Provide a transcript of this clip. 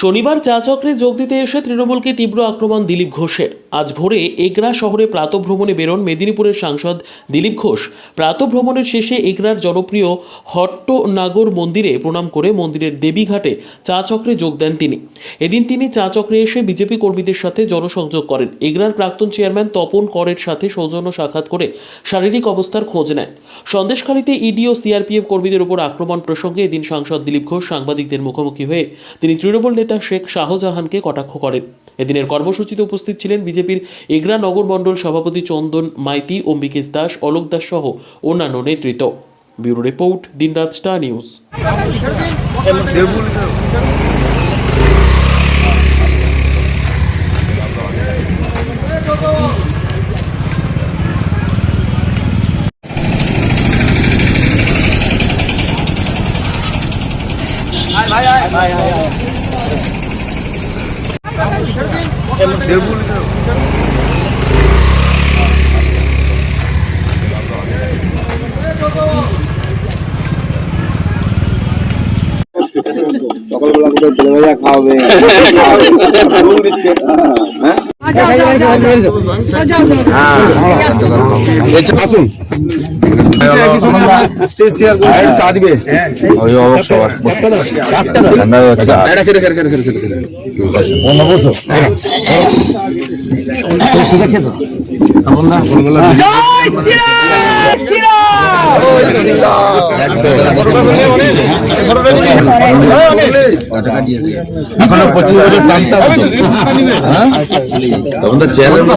শনিবার চা চক্রে যোগ দিতে এসে তৃণমূলকে তীব্র আক্রমণ দিলীপ ঘোষের। আজ ভোরে এগরা শহরে প্রাতভ্রমণে বেরোন মেদিনীপুরের সাংসদ দিলীপ ঘোষ। প্রাতভ্রমণের শেষে এগরার জনপ্রিয় হট্টনাগর মন্দিরে প্রণাম করে মন্দিরের দেবীঘাটে চা চক্রে যোগ দেন তিনি। এদিন তিনি চা চক্রে এসে বিজেপি কর্মীদের সাথে জনসংযোগ করেন। এগরার প্রাক্তন চেয়ারম্যান তপন করের সাথে সৌজন্য সাক্ষাৎ করে শারীরিক অবস্থার খোঁজ নেন। সন্দেশখালীতে ইডি ও সিআরপিএফ কর্মীদের উপর আক্রমণ প্রসঙ্গে এদিন সাংসদ দিলীপ ঘোষ সাংবাদিকদের মুখোমুখি হয়ে তিনি তৃণমূল নেতা শেখ শাহজাহানকে কটাক্ষ করেন। এদিনের কর্মসূচিতে উপস্থিত ছিলেন বিজেপির এগরা নগর মণ্ডল সভাপতি চন্দন মাইতি, অম্বিকেশ দাস, অলোক দাস সহ অন্যান্য নেতৃত্ব। ব্যুরো রিপোর্ট, দিনরাত স্টার নিউজ। সকালবেলা কোথায় তেলে ভাজা খাওয়াবে দিচ্ছে হ্যাঁ। আসুন। ঠিক আছে তো এখনও পঁচিশ বছর টানতে হবে হ্যাঁ? তখন তো চেয়ারের